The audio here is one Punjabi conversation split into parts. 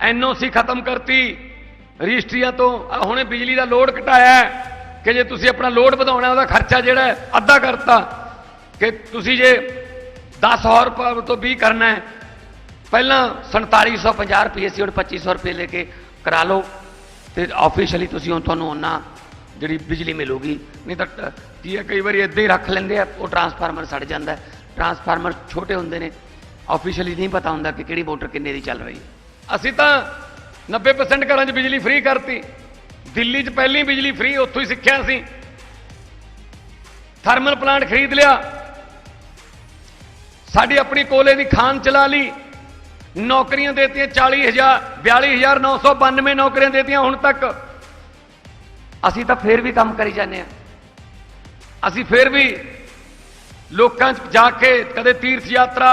ਐਨਓਸੀ ਖਤਮ ਕਰਤੀ। ਰਜਿਸਟਰੀਆਂ ਤੋਂ ਹੁਣੇ ਬਿਜਲੀ ਦਾ ਲੋਡ ਘਟਾਇਆ ਕਿ ਜੇ ਤੁਸੀਂ ਆਪਣਾ ਲੋਡ ਵਧਾਉਣਾ, ਉਹਦਾ ਖਰਚਾ ਜਿਹੜਾ ਅੱਧਾ ਕਰਤਾ। ਕਿ ਤੁਸੀਂ ਜੇ 100 ਰੁਪਏ ਤੋਂ 20 ਕਰਨਾ ਹੈ, ਪਹਿਲਾਂ 4750 ਰੁਪਏ ਸੀ, ਹੁਣ 2500 ਰੁਪਏ ਲੈ ਕੇ ਕਰਾ ਲਓ। ਤੇ ਆਫੀਸ਼ੀਅਲੀ ਤੁਸੀਂ ਹੁਣ ਤੁਹਾਨੂੰ ਉਹਨਾਂ ਜਿਹੜੀ ਬਿਜਲੀ ਮਿਲੂਗੀ, ਨਹੀਂ ਤਾਂ, ਕੀ ਹੈ, ਕਈ ਵਾਰੀ ਇੱਦਾਂ ਹੀ ਰੱਖ ਲੈਂਦੇ ਆ, ਉਹ ਟਰਾਂਸਫਾਰਮਰ ਸੜ ਜਾਂਦਾ ਟਰਾਂਸਫਾਰਮਰ ਛੋਟੇ ਹੁੰਦੇ ਨੇ। ਆਫੀਸ਼ੀਅਲੀ ਨਹੀਂ ਪਤਾ ਹੁੰਦਾ ਕਿ ਕਿਹੜੀ ਮੋਟਰ ਕਿੰਨੇ ਦੀ ਚੱਲ ਰਹੀ ਹੈ। ਅਸੀਂ ਤਾਂ 90% ਘਰਾਂ 'ਚ ਬਿਜਲੀ ਫ੍ਰੀ ਕਰਤੀ। ਦਿੱਲੀ 'ਚ ਪਹਿਲੀ ਬਿਜਲੀ ਫ੍ਰੀ ਉੱਥੋਂ ਹੀ ਸਿੱਖਿਆ ਸੀ ਥਰਮਲ ਪਲਾਂਟ ਖਰੀਦ ਲਿਆ। ਸਾਡੀ ਆਪਣੀ ਕੋਲੇ ਦੀ ਖਾਨ ਚਲਾ ਲਈ। ਨੌਕਰੀਆਂ ਦੇਤੀਆਂ 40000 42992 ਨੌਕਰੀਆਂ ਦੇਤੀਆਂ ਹੁਣ ਤੱਕ। ਅਸੀਂ ਤਾਂ ਫੇਰ ਵੀ ਕੰਮ ਕਰੀ ਜਾਂਦੇ ਆ ਅਸੀਂ ਫੇਰ ਵੀ ਲੋਕਾਂ 'ਚ ਜਾ ਕੇ ਕਦੇ ਤੀਰਥ ਯਾਤਰਾ,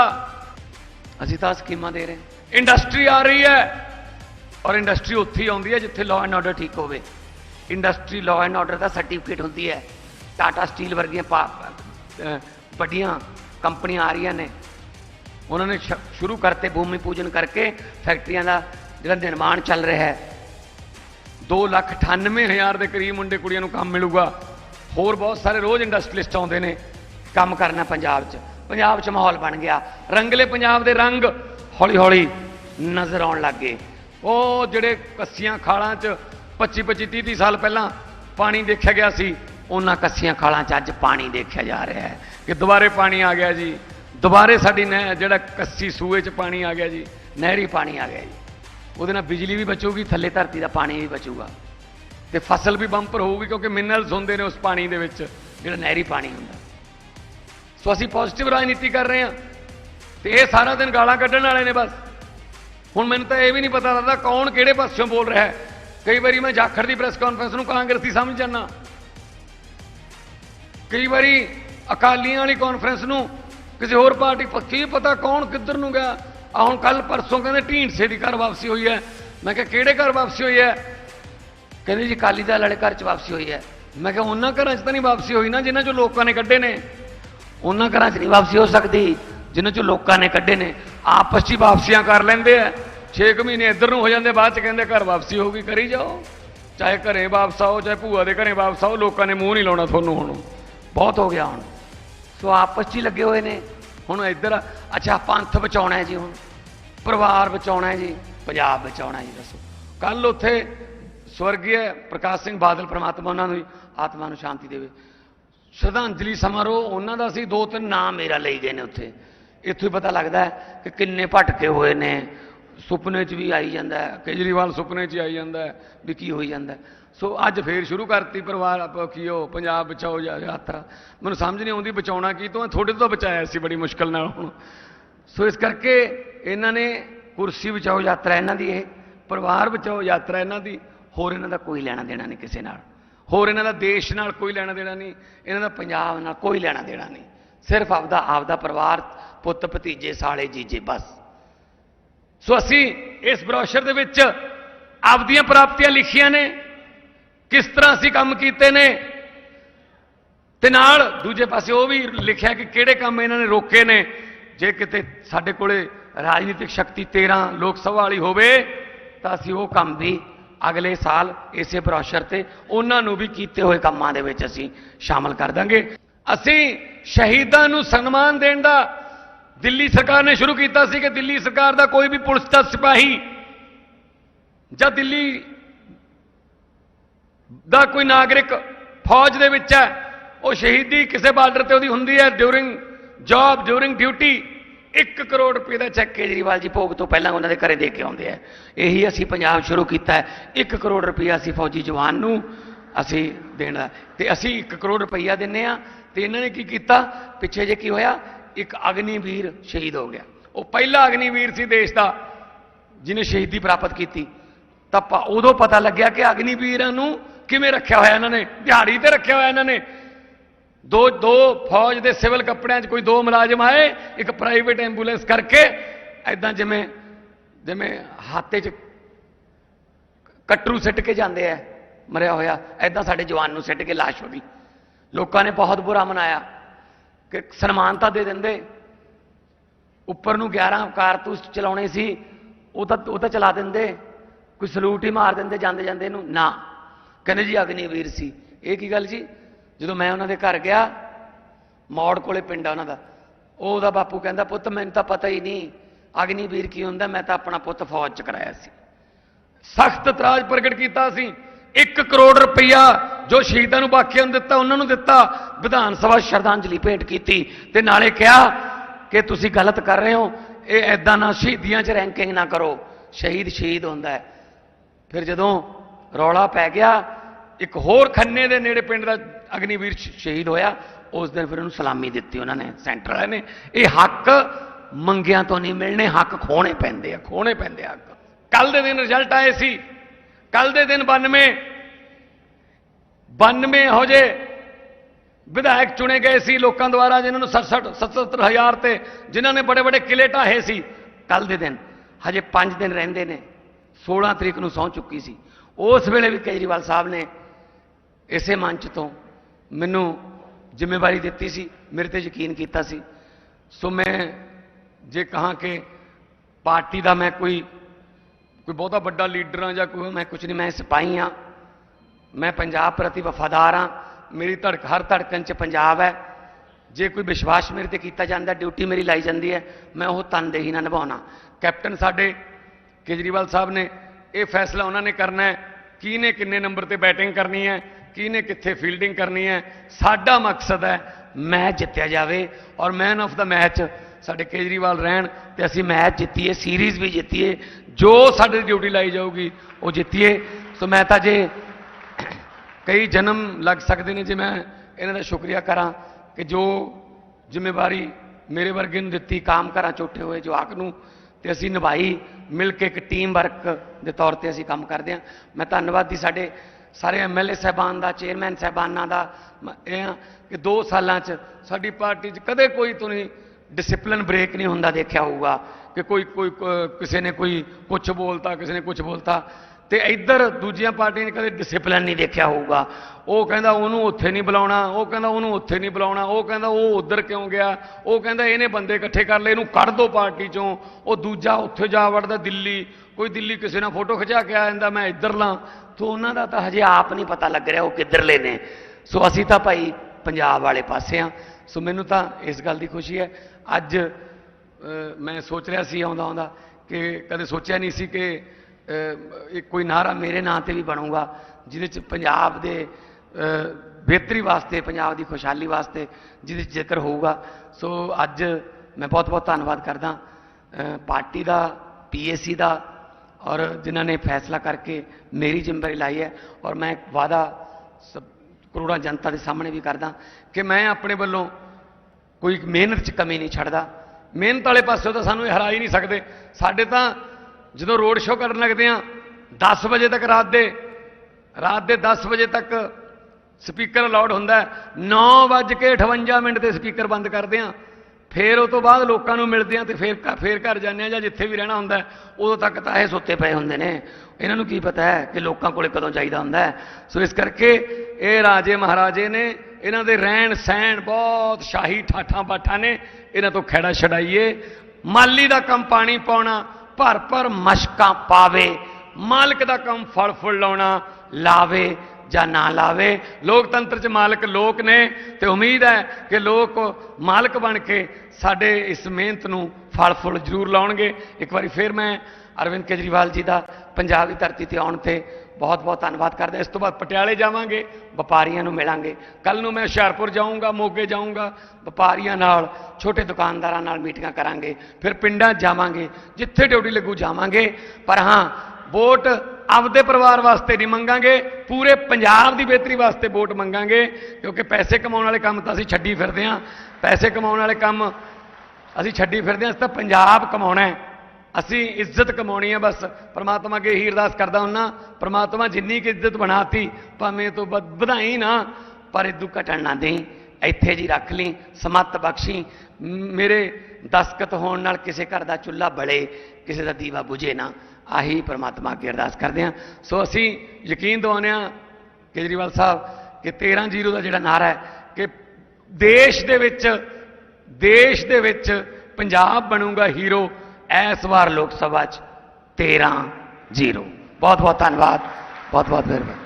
ਅਸੀਂ ਤਾਂ ਸਕੀਮਾਂ ਦੇ ਰਹੇ ਹਾਂ। ਇੰਡਸਟਰੀ ਆ ਰਹੀ ਹੈ। ਔਰ ਇੰਡਸਟਰੀ ਉੱਥੇ ਹੀ ਆਉਂਦੀ ਹੈ ਜਿੱਥੇ ਲਾਅ ਐਂਡ ਆਰਡਰ ਠੀਕ ਹੋਵੇ। ਇੰਡਸਟਰੀ ਲਾਅ ਐਂਡ ਆਰਡਰ ਦਾ ਸਰਟੀਫਿਕੇਟ ਹੁੰਦੀ ਹੈ। ਟਾਟਾ ਸਟੀਲ ਵਰਗੀਆਂ ਪਾ- ਵੱਡੀਆਂ ਕੰਪਨੀਆਂ ਆ ਰਹੀਆਂ ਨੇ। ਉਹਨਾਂ ਨੇ ਸ਼ੁਰੂ ਕਰਤੇ ਭੂਮੀ ਪੂਜਨ ਕਰਕੇ ਫੈਕਟਰੀਆਂ ਦਾ ਜਿਹੜਾ ਨਿਰਮਾਣ ਚੱਲ ਰਿਹਾ ਹੈ। 2 ਲੱਖ 98 ਹਜ਼ਾਰ ਦੇ ਕਰੀਬ ਮੁੰਡੇ ਕੁੜੀਆਂ ਨੂੰ ਕੰਮ ਮਿਲੂਗਾ। ਹੋਰ ਬਹੁਤ ਸਾਰੇ ਰੋਜ਼ ਇੰਡਸਟਰੀਲਿਸਟ ਆਉਂਦੇ ਨੇ ਕੰਮ ਕਰਨਾ ਪੰਜਾਬ 'ਚ। ਪੰਜਾਬ 'ਚ ਮਾਹੌਲ ਬਣ ਗਿਆ। ਰੰਗਲੇ ਪੰਜਾਬ ਦੇ ਰੰਗ ਹੌਲੀ ਹੌਲੀ ਨਜ਼ਰ ਆਉਣ ਲੱਗੇ ਉਹ ਜਿਹੜੇ ਕੱਸੀਆਂ ਖਾਲਾਂ 'ਚ 25 25 30 30 ਸਾਲ ਪਹਿਲਾਂ ਪਾਣੀ ਦੇਖਿਆ ਗਿਆ ਸੀ, ਉਹਨਾਂ ਕੱਸੀਆਂ ਖਾਲਾਂ 'ਚ ਅੱਜ ਪਾਣੀ ਦੇਖਿਆ ਜਾ ਰਿਹਾ ਹੈ। ਕਿ ਦੁਬਾਰੇ ਪਾਣੀ ਆ ਗਿਆ ਜੀ। ਦੁਬਾਰੇ ਸਾਡੀ ਨਹਿ, ਜਿਹੜਾ ਕੱਸੀ ਸੂਏ 'ਚ ਪਾਣੀ ਆ ਗਿਆ ਜੀ, ਨਹਿਰੀ ਪਾਣੀ ਆ ਗਿਆ ਜੀ। ਉਹਦੇ ਨਾਲ ਬਿਜਲੀ ਵੀ ਬਚੂਗੀ, ਥੱਲੇ ਧਰਤੀ ਦਾ ਪਾਣੀ ਵੀ ਬਚੂਗਾ। ਤੇ ਫਸਲ ਵੀ ਬੰਪਰ ਹੋਊਗੀ, ਕਿਉਂਕਿ ਮਿਨਰਲਸ ਹੁੰਦੇ ਨੇ ਉਸ ਪਾਣੀ ਦੇ ਵਿੱਚ, ਜਿਹੜਾ ਨਹਿਰੀ ਪਾਣੀ ਹੁੰਦਾ। ਸੋ ਅਸੀਂ ਪੋਜ਼ਿਟਿਵ ਰਾਜਨੀਤੀ ਕਰ ਰਹੇ ਹਾਂ। ਤੇ ਇਹ ਸਾਰਾ ਦਿਨ ਗਾਲਾਂ ਕੱਢਣ ਵਾਲੇ ਨੇ ਬਸ। ਹੁਣ ਮੈਨੂੰ ਤਾਂ ਇਹ ਵੀ ਨਹੀਂ ਪਤਾ ਲੱਗਦਾ ਕੌਣ ਕਿਹੜੇ ਪਾਸਿਓਂ ਬੋਲ ਰਿਹਾ ਹੈ। ਕਈ ਵਾਰੀ ਮੈਂ ਜਾਖੜ ਦੀ ਪ੍ਰੈਸ ਕਾਨਫਰੰਸ ਨੂੰ ਕਾਂਗਰਸੀ ਸਮਝ ਜਾਂਦਾ। ਕਈ ਵਾਰੀ ਅਕਾਲੀਆਂ ਵਾਲੀ ਕਾਨਫਰੰਸ ਨੂੰ ਕਿਸੇ ਹੋਰ ਪਾਰਟੀ ਪੱਕੀ ਪਤਾ ਕੌਣ ਕਿੱਧਰ ਨੂੰ ਗਿਆ। ਆ ਹੁਣ ਕੱਲ ਪਰਸੋਂ ਕਹਿੰਦੇ ਢੀਂਡਸੇ ਦੀ ਘਰ ਵਾਪਸੀ ਹੋਈ ਹੈ। ਮੈਂ ਕਿਹਾ ਕਿਹੜੇ ਘਰ ਵਾਪਸੀ ਹੋਈ ਹੈ? ਕਹਿੰਦੇ ਜੀ ਅਕਾਲੀ ਦਲ ਵਾਲੇ ਘਰ ਚ ਵਾਪਸੀ ਹੋਈ ਹੈ। ਮੈਂ ਕਿਹਾ ਉਹਨਾਂ ਘਰਾਂ 'ਚ ਤਾਂ ਨਹੀਂ ਵਾਪਸੀ ਹੋਈ ਨਾ, ਜਿਨ੍ਹਾਂ 'ਚੋਂ ਲੋਕਾਂ ਨੇ ਕੱਢੇ ਨੇ। ਉਹਨਾਂ ਘਰਾਂ 'ਚ ਨਹੀਂ ਵਾਪਸੀ ਹੋ ਸਕਦੀ। ਜਿਨ੍ਹਾਂ 'ਚੋਂ ਲੋਕਾਂ ਨੇ ਕੱਢੇ ਨੇ, ਆਪਸ 'ਚ ਹੀ ਵਾਪਸੀਆਂ ਕਰ ਲੈਂਦੇ ਆ। 6 ਮਹੀਨੇ ਇੱਧਰ ਨੂੰ ਹੋ ਜਾਂਦੇ, ਬਾਅਦ 'ਚ ਕਹਿੰਦੇ ਘਰ ਵਾਪਸੀ ਹੋ ਗਈ ਕਰੀ ਜਾਓ। ਚਾਹੇ ਘਰੇ ਵਾਪਸ ਆਓ, ਚਾਹੇ ਭੂਆ ਦੇ ਘਰੇ ਵਾਪਸ ਆਓ, ਲੋਕਾਂ ਨੇ ਮੂੰਹ ਨਹੀਂ ਲਾਉਣਾ ਤੁਹਾਨੂੰ ਹੁਣ। ਬਹੁਤ ਹੋ ਗਿਆ ਹੁਣ। ਸੋ ਆਪਸ 'ਚ ਹੀ ਲੱਗੇ ਹੋਏ ਨੇ। ਹੁਣ ਇੱਧਰ, ਅੱਛਾ, ਪੰਥ ਬਚਾਉਣਾ ਹੈ ਜੀ ਹੁਣ। ਪਰਿਵਾਰ ਬਚਾਉਣਾ ਹੈ ਜੀ, ਪੰਜਾਬ ਬਚਾਉਣਾ ਹੈ ਜੀ, ਦੱਸੋ। ਕੱਲ ਉੱਥੇ ਸਵਰਗੀ ਪ੍ਰਕਾਸ਼ ਸਿੰਘ ਬਾਦਲ, ਪ੍ਰਮਾਤਮਾ ਉਹਨਾਂ ਨੂੰ ਆਤਮਾ ਨੂੰ ਸ਼ਾਂਤੀ ਦੇਵੇ। ਸ਼ਰਧਾਂਜਲੀ ਸਮਾਰੋਹ, ਉਹਨਾਂ ਦਾ ਸੀ ਦੋ ਤਿੰਨ ਨਾਮ ਮੇਰਾ ਲਈ ਗਏ ਨੇ ਉੱਥੇ। ਇੱਥੋਂ ਹੀ ਪਤਾ ਲੱਗਦਾ ਕਿ ਕਿੰਨੇ ਭਟਕੇ ਹੋਏ ਨੇ। ਸੁਪਨੇ 'ਚ ਵੀ ਆਈ ਜਾਂਦਾ ਕੇਜਰੀਵਾਲ ਸੁਪਨੇ 'ਚ ਆਈ ਜਾਂਦਾ ਵੀ ਕੀ ਹੋਈ ਜਾਂਦਾ ਸੋ ਅੱਜ ਫੇਰ ਸ਼ੁਰੂ ਕਰਤੀ ਪਰਿਵਾਰ ਆਪ- ਕੀ ਉਹ ਪੰਜਾਬ ਬਚਾਓ ਯਾ- ਯਾਤਰਾ। ਮੈਨੂੰ ਸਮਝ ਨਹੀਂ ਆਉਂਦੀ ਬਚਾਉਣਾ ਕੀ ਤੋਂ ਤੁਹਾਡੇ ਤੋਂ ਬਚਾਇਆ ਸੀ ਬੜੀ ਮੁਸ਼ਕਲ ਨਾਲ ਹੁਣ। ਸੋ ਇਸ ਕਰਕੇ ਇਹਨਾਂ ਨੇ ਕੁਰਸੀ ਬਚਾਓ ਯਾਤਰਾ ਇਹਨਾਂ ਦੀ ਇਹ, ਪਰਿਵਾਰ ਬਚਾਓ ਯਾਤਰਾ ਇਹਨਾਂ ਦੀ, ਹੋਰ ਇਹਨਾਂ ਦਾ ਕੋਈ ਲੈਣਾ ਦੇਣਾ ਨਹੀਂ ਕਿਸੇ ਨਾਲ। ਹੋਰ ਇਹਨਾਂ ਦਾ ਦੇਸ਼ ਨਾਲ ਕੋਈ ਲੈਣਾ ਦੇਣਾ ਨਹੀਂ, ਇਹਨਾਂ ਦਾ ਪੰਜਾਬ ਨਾਲ ਕੋਈ ਲੈਣਾ ਦੇਣਾ ਨਹੀਂ। ਸਿਰਫ ਆਪਦਾ ਆਪਦਾ ਪਰਿਵਾਰ ਪੁੱਤ ਭਤੀਜੇ ਸਾਲੇ ਜੀਜੇ, ਬਸ। ਸੋ ਅਸੀਂ ਇਸ ਬਰੋਸ਼ਰ ਦੇ ਵਿੱਚ ਆਪਦੀਆਂ ਪ੍ਰਾਪਤੀਆਂ ਲਿਖੀਆਂ ਨੇ, ਕਿਸ ਤਰ੍ਹਾਂ ਅਸੀਂ ਕੰਮ ਕੀਤੇ ਨੇ, ਤੇ ਨਾਲ ਦੂਜੇ ਪਾਸੇ ਉਹ ਵੀ ਲਿਖਿਆ ਕਿ ਕਿਹੜੇ ਕੰਮ ਇਹਨਾਂ ਨੇ ਰੋਕੇ ਨੇ, ਜੇ ਕਿਤੇ ਸਾਡੇ ਕੋਲੇ ਰਾਜਨੀਤਿਕ ਸ਼ਕਤੀ 13 ਲੋਕ ਸਭਾ ਵਾਲੀ ਹੋਵੇ, ਤਾਂ ਅਸੀਂ ਉਹ ਕੰਮ ਵੀ ਅਗਲੇ ਸਾਲ ਇਸੇ ਬਰੋਸ਼ਰ ਤੇ ਉਹਨਾਂ ਨੂੰ ਵੀ ਕੀਤੇ ਹੋਏ ਕੰਮਾਂ ਦੇ ਵਿੱਚ ਅਸੀਂ ਸ਼ਾਮਲ ਕਰ ਦਾਂਗੇ। ਅਸੀਂ ਸ਼ਹੀਦਾਂ ਨੂੰ ਸਨਮਾਨ ਦੇਣ ਦਾ ਦਿੱਲੀ ਸਰਕਾਰ ਨੇ ਸ਼ੁਰੂ ਕੀਤਾ ਸੀ ਕਿ ਦਿੱਲੀ ਸਰਕਾਰ ਦਾ ਕੋਈ ਵੀ ਪੁਲਿਸ ਦਾ ਸਿਪਾਹੀ ਜਾਂ ਦਿੱਲੀ ਦਾ ਕੋਈ ਨਾਗਰਿਕ ਫੌਜ ਦੇ ਵਿੱਚ ਹੈ, ਉਹ ਸ਼ਹੀਦੀ ਕਿਸੇ ਬਾਰਡਰ ਤੇ ਉਹਦੀ ਹੁੰਦੀ ਹੈ during job during duty 1 crore ਰੁਪਏ ਦਾ ਚੈੱਕ ਕੇਜਰੀਵਾਲ ਜੀ ਭੋਗ ਤੋਂ ਪਹਿਲਾਂ ਉਹਨਾਂ ਦੇ ਘਰੇ ਦੇ ਕੇ ਆਉਂਦੇ ਆ। ਇਹੀ ਅਸੀਂ ਪੰਜਾਬ ਸ਼ੁਰੂ ਕੀਤਾ ਹੈ 1 ਕਰੋੜ ਰੁਪਇਆ ਅਸੀਂ ਫੌਜੀ ਜਵਾਨ ਨੂੰ ਅਸੀਂ ਦੇਣਾ ਤੇ ਅਸੀਂ 1 ਕਰੋੜ ਰੁਪਈਆ ਦਿੰਨੇ ਆ, ਤੇ ਇਹਨਾਂ ਨੇ ਕੀ ਕੀਤਾ? ਪਿੱਛੇ ਜੇ ਕੀ ਹੋਇਆ ਇੱਕ ਅਗਨੀਵੀਰ ਸ਼ਹੀਦ ਹੋ ਗਿਆ। ਉਹ ਪਹਿਲਾ ਅਗਨੀਵੀਰ ਸੀ ਦੇਸ਼ ਦਾ, ਜਿਹਨੇ ਸ਼ਹੀਦੀ ਪ੍ਰਾਪਤ ਕੀਤੀ। ਤਾਂ ਪ- ਉਦੋਂ ਪਤਾ ਲੱਗਿਆ ਕਿ ਅਗਨੀਵੀਰਾਂ ਨੂੰ ਕਿਵੇਂ ਰੱਖਿਆ ਹੋਇਆ ਇਹਨਾਂ ਨੇ? ਦਿਹਾੜੀ ਤੇ ਰੱਖਿਆ ਹੋਇਆ ਇਹਨਾਂ ਨੇ। ਦੋ ਦੋ ਫੌਜ ਦੇ ਸਿਵਲ ਕੱਪੜਿਆਂ 'ਚ ਕੋਈ ਦੋ ਮੁਲਾਜ਼ਮ ਆਏ, ਇੱਕ ਪ੍ਰਾਈਵੇਟ ਐਂਬੂਲੈਂਸ ਕਰਕੇ ਐਦਾਂ ਜਿਵੇਂ ਜਿਵੇਂ ਹਾਤੇ 'ਚ ਕਟਰੂ ਸਿੱਟ ਕੇ ਜਾਂਦੇ ਆ, ਮਰਿਆ ਹੋਇਆ ਐਦਾਂ ਸਾਡੇ ਜਵਾਨ ਨੂੰ ਸਿੱਟ ਕੇ ਲਾਸ਼ ਹੋ ਗਈ। ਲੋਕਾਂ ਨੇ ਬਹੁਤ ਬੁਰਾ ਮਨਾਇਆ। ਕਿ ਸਨਮਾਨ ਦੇ ਦਿੰਦੇ। ਉੱਪਰ ਨੂੰ 11 ਕਾਰਤੂਸ ਚਲਾਉਣੇ ਸੀ, ਉਹ ਤਾਂ ਉਹ ਤਾਂ ਚਲਾ ਦਿੰਦੇ। ਕੋਈ ਸਲੂਟ ਹੀ ਮਾਰ ਦਿੰਦੇ, ਜਾਂਦੇ ਜਾਂਦੇ ਨੂੰ, ਨਾ। ਕਹਿੰਦੇ ਜੀ ਅਗਨੀਵੀਰ ਸੀ। ਇਹ ਕੀ ਗੱਲ ਜੀ? ਜਦੋਂ ਮੈਂ ਉਹਨਾਂ ਦੇ ਘਰ ਗਿਆ, ਮੌੜ ਕੋਲੇ ਪਿੰਡ ਆ ਉਹਨਾਂ ਦਾ। ਉਹ ਉਹਦਾ ਬਾਪੂ ਕਹਿੰਦਾ, ਪੁੱਤ, ਮੈਨੂੰ ਤਾਂ ਪਤਾ ਹੀ ਨਹੀਂ, ਅਗਨੀਵੀਰ ਕੀ ਹੁੰਦਾ, ਮੈਂ ਤਾਂ ਆਪਣਾ ਪੁੱਤ ਫੌਜ ਚ ਕਰਾਇਆ ਸੀ। ਸਖਤ ਇਤਰਾਜ਼ ਪ੍ਰਗਟ ਕੀਤਾ ਸੀ। 1 ਕਰੋੜ ਰੁਪਈਆ ਜੋ ਸ਼ਹੀਦਾਂ ਨੂੰ ਬਾਕੀਆਂ ਨੂੰ ਦਿੱਤਾ, ਉਹਨਾਂ ਨੂੰ ਦਿੱਤਾ, ਵਿਧਾਨ ਸਭਾ ਸ਼ਰਧਾਂਜਲੀ ਭੇਟ ਕੀਤੀ ਤੇ ਨਾਲੇ ਕਿਹਾ ਕਿ ਤੁਸੀਂ ਗਲਤ ਕਰ ਰਹੇ ਹੋ, ਇਹ ਐਦਾਂ ਨਾ ਸ਼ਹੀਦੀਆਂ 'ਚ ਰੈਂਕਿੰਗ ਨਾ ਕਰੋ, ਸ਼ਹੀਦ ਸ਼ਹੀਦ ਹੁੰਦਾ ਹੈ। ਫਿਰ ਜਦੋਂ ਰੌਲਾ ਪੈ ਗਿਆ, ਇੱਕ ਹੋਰ ਖੰਨੇ ਦੇ ਨੇੜੇ ਪਿੰਡ ਦਾ ਅਗਨੀਵੀਰ ਸ਼ਹੀਦ ਹੋਇਆ, ਉਸ ਦਿਨ ਫਿਰ ਉਹਨੂੰ ਸਲਾਮੀ ਦਿੱਤੀ ਉਹਨਾਂ ਨੇ, ਸੈਂਟਰ ਵਾਲਿਆਂ ਨੇ। ਇਹ ਹੱਕ ਮੰਗਿਆਂ ਤੋਂ ਨਹੀਂ ਮਿਲਣੇ, ਹੱਕ ਖੋਣੇ ਪੈਂਦੇ ਆ, ਖੋਣੇ ਪੈਂਦੇ ਆ ਕੱਲ ਦੇ ਦਿਨ ਰਿਜ਼ਲਟ ਆਏ ਸੀ। ਕੱਲ ਦੇ ਦਿਨ 92 92 ਹੋ ਜੇ ਵਿਧਾਇਕ ਚੁਣੇ ਗਏ ਸੀ ਲੋਕਾਂ ਦੁਆਰਾ, ਜਿਨ੍ਹਾਂ ਨੂੰ 67 77 ਹਜ਼ਾਰ ਤੇ ਜਿਨ੍ਹਾਂ ਨੇ ਬੜੇ ਬੜੇ ਕਿਲੇ ਢਾਹੇ ਸੀ। ਕੱਲ ਦੇ ਦਿਨ, ਹਜੇ 5 ਦਿਨ ਰਹਿੰਦੇ ਨੇ 16 ਤਰੀਕ ਨੂੰ ਸਹੁੰ ਚੁੱਕੀ ਸੀ। ਉਸ ਵੇਲੇ ਵੀ ਕੇਜਰੀਵਾਲ ਸਾਹਿਬ ਨੇ ਇਸੇ ਮੰਚ ਤੋਂ ਮੈਨੂੰ ਜ਼ਿੰਮੇਵਾਰੀ ਦਿੱਤੀ ਸੀ, ਮੇਰੇ ਤੇ ਯਕੀਨ ਕੀਤਾ ਸੀ। ਸੋ ਮੈਂ ਜੇ ਕਹਾਂ ਕਿ ਪਾਰਟੀ ਦਾ ਮੈਂ ਕੋਈ ਕੋਈ ਬਹੁਤਾ ਵੱਡਾ ਲੀਡਰ ਹਾਂ ਜਾਂ ਕੋਈ ਮੈਂ ਕੁਝ ਨਹੀਂ ਮੈਂ ਸਿਪਾਹੀ ਹਾਂ ਮੈਂ ਪੰਜਾਬ ਪ੍ਰਤੀ ਵਫਾਦਾਰ ਹਾਂ ਮੇਰੀ ਧੜਕ, ਹਰ ਧੜਕਣ 'ਚ ਪੰਜਾਬ ਹੈ। ਜੇ ਕੋਈ ਵਿਸ਼ਵਾਸ ਮੇਰੇ ਤੇ ਕੀਤਾ ਜਾਂਦਾ, ਡਿਊਟੀ ਮੇਰੀ ਲਾਈ ਜਾਂਦੀ ਹੈ, ਮੈਂ ਉਹ ਤਨਦੇਹੀ ਨਾਲ ਨਿਭਾਉਣਾ। ਕੈਪਟਨ ਸਾਡੇ ਕੇਜਰੀਵਾਲ ਸਾਹਿਬ ਨੇ ਇਹ ਫੈਸਲਾ ਉਹਨਾਂ ਨੇ ਕਰਨਾ ਹੈ, ਕਿਹਨੇ ਕਿੰਨੇ ਨੰਬਰ ਤੇ ਬੈਟਿੰਗ ਕਰਨੀ ਹੈ, ਕਿਹਨੇ ਕਿੱਥੇ ਫੀਲਡਿੰਗ ਕਰਨੀ ਹੈ। ਸਾਡਾ ਮਕਸਦ ਹੈ, ਮੈਚ ਜਿੱਤਿਆ ਜਾਵੇ ਔਰ ਮੈਨ ਆਫ ਦਾ ਮੈਚ ਸਾਡੇ ਕੇਜਰੀਵਾਲ ਰਹਿਣ ਤੇ ਅਸੀਂ ਮੈਚ ਜਿੱਤੀਏ ਸੀਰੀਜ਼ ਵੀ ਜਿੱਤੀਏ, ਜੋ ਸਾਡੀ ਡਿਊਟੀ ਲਾਈ ਜਾਊਗੀ, ਉਹ ਜਿੱਤੀਏ। ਸੋ ਮੈਂ ਤਾਂ ਜੇ ਕਈ ਜਨਮ ਲੱਗ ਸਕਦੇ ਨੇ, ਜੇ ਮੈਂ ਇਹਨਾਂ ਦਾ ਸ਼ੁਕਰੀਆ ਕਰਾਂ ਕਿ ਜੋ ਜ਼ਿੰਮੇਵਾਰੀ ਮੇਰੇ ਵਰਗੇ ਨੂੰ ਦਿੱਤੀ, ਕੰਮ ਕਰਾਂ ਚੋਟੇ ਹੋਏ ਜਵਾਕ ਨੂੰ, ਤੇ ਅਸੀਂ ਨਿਭਾਈ, ਮਿਲ ਕੇ ਇੱਕ ਟੀਮ ਵਰਕ ਦੇ ਤੌਰ ਤੇ ਅਸੀਂ ਕੰਮ ਕਰਦੇ ਹਾਂ। ਮੈਂ ਧੰਨਵਾਦੀ ਸਾਡੇ ਸਾਰੇ ਐਮਐਲਏ ਸਾਹਿਬਾਨ ਦਾ ਚੇਅਰਮੈਨ ਸਾਹਿਬਾਨਾਂ ਦਾ। ਮ- ਇਹ ਕਿ 2 ਸਾਲਾਂ 'ਚ ਸਾਡੀ ਪਾਰਟੀ 'ਚ ਕਦੇ ਕੋਈ ਤੁਸੀਂ ਡਿਸਪਲਿਨ ਬ੍ਰੇਕ ਨਹੀਂ ਹੁੰਦਾ ਦੇਖਿਆ ਹੋਊਗਾ ਕਿ ਕੋਈ ਕੋਈ ਕਿਸੇ ਨੇ ਕੋਈ ਕੁਝ ਬੋਲਤਾ ਕਿਸੇ ਨੇ ਕੁਝ ਬੋਲਤਾ ਤੇ ਇੱਧਰ ਦੂਜੀਆਂ ਪਾਰਟੀਆਂ ਨੇ ਕਦੇ ਡਿਸਪਲਿਨ ਨਹੀਂ ਦੇਖਿਆ ਹੋਊਗਾ ਉਹ ਕਹਿੰਦਾ ਉਹਨੂੰ ਉੱਥੇ ਨਹੀਂ ਬੁਲਾਉਣਾ ਉਹ ਕਹਿੰਦਾ ਉਹਨੂੰ ਉੱਥੇ ਨਹੀਂ ਬੁਲਾਉਣਾ ਉਹ ਕਹਿੰਦਾ ਉਹ ਉੱਧਰ ਕਿਉਂ ਗਿਆ ਉਹ ਕਹਿੰਦਾ ਇਹਨੇ ਬੰਦੇ ਇਕੱਠੇ ਕਰ ਲਏ ਇਹਨੂੰ ਕੱਢ ਦੋ ਪਾਰਟੀ ਚੋਂ ਉਹ ਦੂਜਾ ਉੱਥੇ ਜਾ ਵੜਦਾ ਦਿੱਲੀ ਕੋਈ ਦਿੱਲੀ ਕਿਸੇ ਨਾਲ ਫੋਟੋ ਖਿਚਾ ਕੇ ਆ ਜਾਂਦਾ ਮੈਂ ਇੱਧਰ ਲਾਂ ਤੋ ਉਹਨਾਂ ਦਾ ਤਾਂ ਹਜੇ ਆਪ ਨਹੀਂ ਪਤਾ ਲੱਗ ਰਿਹਾ ਉਹ ਕਿੱਧਰਲੇ ਨੇ ਸੋ ਅਸੀਂ ਤਾਂ ਭਾਈ ਪੰਜਾਬ ਵਾਲੇ ਪਾਸੇ ਆ ਸੋ ਮੈਨੂੰ ਤਾਂ ਇਸ ਗੱਲ ਦੀ ਖੁਸ਼ੀ ਹੈ ਅੱਜ ਮੈਂ ਸੋਚ ਰਿਹਾ ਸੀ ਆਉਂਦਾ ਆਉਂਦਾ ਕਿ ਕਦੇ ਸੋਚਿਆ ਨਹੀਂ ਸੀ ਕਿ ਅ, ਇਹ ਕੋਈ ਨਾਰਾ ਮੇਰੇ ਨਾਂ ਤੇ ਵੀ ਬਣੂਗਾ ਜਿਹਦੇ ਚ ਪੰਜਾਬ ਦੇ ਬਿਹਤਰੀ ਵਾਸਤੇ ਪੰਜਾਬ ਦੀ ਖੁਸ਼ਹਾਲੀ ਵਾਸਤੇ ਜਿਹਦੇ ਚ ਜ਼ਿਕਰ ਹੋਊਗਾ। ਸੋ ਅੱਜ ਮੈਂ ਬਹੁਤ ਬਹੁਤ ਧੰਨਵਾਦ ਕਰਦਾ ਪਾਰਟੀ ਦਾ ਪੀਏਸੀ ਦਾ ਔਰ ਜਿਨ੍ਹਾਂ ਨੇ ਫੈਸਲਾ ਕਰਕੇ ਮੇਰੀ ਜ਼ਿੰਮੇਵਾਰੀ ਲਾਈ ਹੈ। ਔਰ ਮੈਂ ਇੱਕ ਵਾਅਦਾ ਸਭ ਕਰੋੜਾਂ ਜਨਤਾ ਦੇ ਸਾਹਮਣੇ ਵੀ ਕਰਦਾ ਕਿ ਮੈਂ ਆਪਣੇ ਵੱਲੋਂ ਕੋਈ ਮਿਹਨਤ 'ਚ ਕਮੀ ਨਹੀਂ ਛੱਡਦਾ। ਮਿਹਨਤ ਵਾਲੇ ਪਾਸਿਓਂ ਤਾਂ ਸਾਨੂੰ ਇਹ ਹਰਾ ਹੀ ਨਹੀਂ ਸਕਦੇ। ਸਾਡੇ ਤਾਂ ਜਦੋਂ ਰੋਡ ਸ਼ੋਅ ਕਰਨ ਲੱਗਦੇ ਆ 10 ਵਜੇ ਤੱਕ ਰਾਤ ਦੇ ਰਾਤ ਦੇ 10 ਵਜੇ ਤੱਕ ਸਪੀਕਰ ਅਲਾਉਡ ਹੁੰਦਾ 9:58 ਮਿੰਟ ਤੇ ਸਪੀਕਰ ਬੰਦ ਕਰਦੇ ਆ ਫਿਰ ਉਹ ਤੋਂ ਬਾਅਦ ਲੋਕਾਂ ਨੂੰ ਮਿਲਦੇ ਆ ਤੇ ਫਿਰ ਘ- ਫਿਰ ਘਰ ਜਾਂਦੇ ਆ ਜਾਂ ਜਿੱਥੇ ਵੀ ਰਹਿਣਾ ਹੁੰਦਾ ਉਦੋਂ ਤੱਕ ਤਾਂ ਇਹ ਸੁੱਤੇ ਪਏ ਹੁੰਦੇ ਨੇ। ਇਹਨਾਂ ਨੂੰ ਕੀ ਪਤਾ ਹੈ ਕਿ ਲੋਕਾਂ ਕੋਲੇ ਕਦੋਂ ਚਾਹੀਦਾ ਹੁੰਦਾ ਸੋ ਇਸ ਕਰਕੇ ਇਹ ਰਾਜੇ ਮਹਾਰਾਜੇ ਨੇ ਇਹਨਾਂ ਦੇ ਰਹਿਣ ਸਹਿਣ ਬਹੁਤ ਸ਼ਾਹੀ ਠਾਠਾਂ ਬਾਠਾਂ ਨੇ, ਇਹਨਾਂ ਤੋਂ ਖੇੜਾ ਛਡਾਈਏ। ਮਾਲੀ ਦਾ ਕੰਮ ਪਾਣੀ ਪਾਉਣਾ, ਭਰ ਭਰ ਮਸ਼ਕਾਂ ਪਾਵੇ। ਮਾਲਕ ਦਾ ਕੰਮ ਫਲ ਫੁੱਲ ਲਾਉਣਾ, ਲਾਵੇ ਜਾਂ ਨਾ ਲਾਵੇ। ਲੋਕਤੰਤਰ 'ਚ ਮਾਲਕ ਲੋਕ ਨੇ ਤੇ ਉਮੀਦ ਹੈ ਕਿ ਲੋਕ ਮਾਲਕ ਬਣ ਕੇ ਸਾਡੇ ਇਸ ਮਿਹਨਤ ਨੂੰ ਫਲ ਫੁੱਲ ਜ਼ਰੂਰ ਲਾਉਣਗੇ। ਇੱਕ ਵਾਰੀ ਫਿਰ ਮੈਂ ਅਰਵਿੰਦ ਕੇਜਰੀਵਾਲ ਜੀ ਦਾ ਪੰਜਾਬ ਦੀ ਧਰਤੀ ਤੇ ਆਉਣ ਤੇ ਬਹੁਤ ਬਹੁਤ ਧੰਨਵਾਦ ਕਰਦਾ ਇਸ ਤੋਂ ਬਾਅਦ ਪਟਿਆਲੇ ਜਾਵਾਂਗੇ, ਵਪਾਰੀਆਂ ਨੂੰ ਮਿਲਾਂਗੇ। ਕੱਲ ਨੂੰ ਮੈਂ ਹੁਸ਼ਿਆਰਪੁਰ ਜਾਊਂਗਾ, ਮੋਗੇ ਜਾਊਂਗਾ, ਵਪਾਰੀਆਂ ਨਾਲ, ਛੋਟੇ ਦੁਕਾਨਦਾਰਾਂ ਨਾਲ ਮੀਟਿੰਗਾਂ ਕਰਾਂਗੇ। ਫਿਰ ਪਿੰਡਾਂ ਜਾਵਾਂਗੇ, ਜਿੱਥੇ ਡਿਊਟੀ ਲੱਗੂ ਜਾਵਾਂਗੇ। ਪਰ ਹਾਂ, ਵੋਟ ਆਪਦੇ ਪਰਿਵਾਰ ਵਾਸਤੇ ਨਹੀਂ ਮੰਗਾਂਗੇ, ਪੂਰੇ ਪੰਜਾਬ ਦੀ ਬਿਹਤਰੀ ਵਾਸਤੇ ਵੋਟ ਮੰਗਾਂਗੇ। ਕਿਉਂਕਿ ਪੈਸੇ ਕਮਾਉਣ ਵਾਲੇ ਕੰਮ ਤਾਂ ਅਸੀਂ ਛੱਡੀ ਫਿਰਦੇ ਹਾਂ। ਪੈਸੇ ਕਮਾਉਣ ਵਾਲੇ ਕੰਮ ਅਸੀਂ ਛੱਡੀ ਫਿਰਦੇ ਹਾਂ, ਅਸੀਂ ਤਾਂ ਪੰਜਾਬ ਕਮਾਉਣਾ ਹੈ। ਅਸੀਂ ਇੱਜ਼ਤ ਕਮਾਉਣੀ ਹੈ ਬਸ। ਪ੍ਰਮਾਤਮਾ ਅੱਗੇ ਹੀ ਅਰਦਾਸ ਕਰਦਾ ਹੁੰਨਾ, ਪ੍ਰਮਾਤਮਾ ਜਿੰਨੀ ਕਿ ਇੱਜ਼ਤ ਬਣਾਤੀ, ਭਾਵੇਂ ਤੋਂ ਵੱਧ, ਵਧਾਈ ਨਾ, ਪਰ ਇਦੂ ਘਟਣ ਨਾ ਦੇਈ, ਇੱਥੇ ਜੀ ਰੱਖ ਲਈ, ਸਮੱਤ ਬਖਸ਼ੀ। ਮੇਰੇ ਦਸਕਤ ਹੋਣ ਨਾਲ ਕਿਸੇ ਘਰ ਦਾ ਚੁੱਲ੍ਹਾ ਬਲੇ, ਕਿਸੇ ਦਾ ਦੀਵਾ ਬੁਝੇ ਨਾ, ਆਹੀ ਪ੍ਰਮਾਤਮਾ ਅੱਗੇ ਅਰਦਾਸ ਕਰਦੇ ਹਾਂ ਸੋ ਅਸੀਂ ਯਕੀਨ ਦਿਵਾਉਂਦੇ ਹਾਂ ਕੇਜਰੀਵਾਲ ਸਾਹਿਬ, ਕਿ 13 ਜ਼ੀਰੋ ਦਾ ਜਿਹੜਾ ਨਾਰਾ ਹੈ, ਕਿ ਦੇਸ਼ ਦੇ ਵਿੱਚ, ਦੇਸ਼ ਦੇ ਵਿੱਚ ਪੰਜਾਬ ਬਣੂਗਾ ਹੀਰੋ ਇਸ ਵਾਰ ਲੋਕ ਸਭਾ 'ਚ 13 0 ਬਹੁਤ ਬਹੁਤ ਧੰਨਵਾਦ। ਬਹੁਤ ਬਹੁਤ ਮਿਹਰਬਾਨੀ।